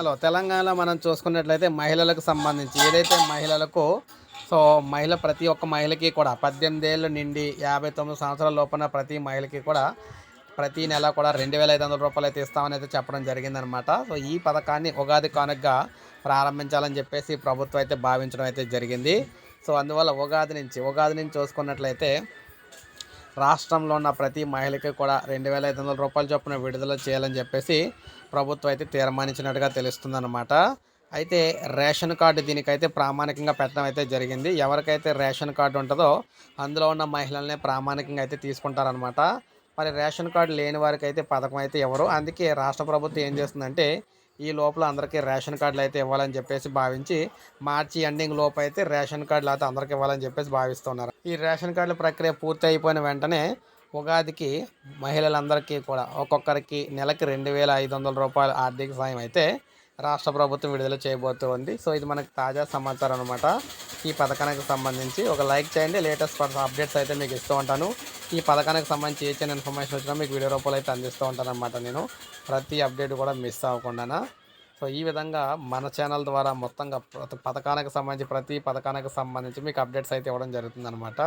తెలంగాణలో తెలంగాణలో మనం చూసుకున్నట్లయితే మహిళలకు సంబంధించి ఏదైతే మహిళలకు సో మహిళ ప్రతి ఒక్క మహిళకి కూడా పద్దెనిమిది ఏళ్ళు నిండి యాభై తొమ్మిది సంవత్సరాల లోపల ప్రతి మహిళకి కూడా ప్రతి నెల కూడా రెండు వేల ఐదు వందల రూపాయలు అయితే ఇస్తామని అయితే చెప్పడం జరిగిందనమాట. సో ఈ పథకాన్ని ఉగాది కానుకగా ప్రారంభించాలని చెప్పేసి ప్రభుత్వం అయితే భావించడం అయితే జరిగింది. సో అందువల్ల ఉగాది నుంచి ఉగాది నుంచి చూసుకున్నట్లయితే రాష్ట్రంలో ఉన్న ప్రతి మహిళకి కూడా రెండు వేల ఐదు వందల రూపాయల చొప్పున విడుదల చేయాలని చెప్పేసి ప్రభుత్వం అయితే తీర్మానించినట్టుగా తెలుస్తుందన్నమాట. అయితే రేషన్ కార్డు దీనికైతే ప్రామాణికంగా పెట్టడం అయితే జరిగింది. ఎవరికైతే రేషన్ కార్డు ఉంటుందో అందులో ఉన్న మహిళలనే ప్రామాణికంగా అయితే తీసుకుంటారనమాట మరి రేషన్ కార్డు లేని వారికి అయితే పథకం అయితే ఎవరు? అందుకే రాష్ట్ర ప్రభుత్వం ఏం చేస్తుందంటే ఈ లోపల అందరికీ రేషన్ కార్డులు అయితే ఇవ్వాలని చెప్పేసి భావించి మార్చి ఎండింగ్ లోపు అయితే రేషన్ కార్డులు అయితే అందరికీ ఇవ్వాలని చెప్పేసి భావిస్తున్నారు. ఈ రేషన్ కార్డుల ప్రక్రియ పూర్తి అయిపోయిన వెంటనే ఉగాదికి మహిళలందరికీ కూడా ఒక్కొక్కరికి నెలకి రెండు వేల ఐదు వందల రూపాయల ఆర్థిక సాయం అయితే రాష్ట్ర ప్రభుత్వం విడుదల చేయబోతోంది సో ఇది మనకు తాజా సమాచారం అనమాట ఈ పథకానికి సంబంధించి ఒక లైక్ చేయండి. లేటెస్ట్ అప్డేట్స్ అయితే మీకు ఇస్తూ ఉంటాను. ఈ పథకానికి సంబంధించి ఏ చిన్న ఇన్ఫర్మేషన్ వచ్చినా మీకు వీడియో రూపంలో అయితే అందిస్తూ ఉంటాను అనమాట నేను. ప్రతి అప్డేట్ కూడా మిస్ అవ్వకుండా సో ఈ విధంగా మన ఛానల్ ద్వారా మొత్తంగా పథకానికి సంబంధించి ప్రతి పథకానికి సంబంధించి మీకు అప్డేట్స్ అయితే ఇవ్వడం జరుగుతుంది అనమాట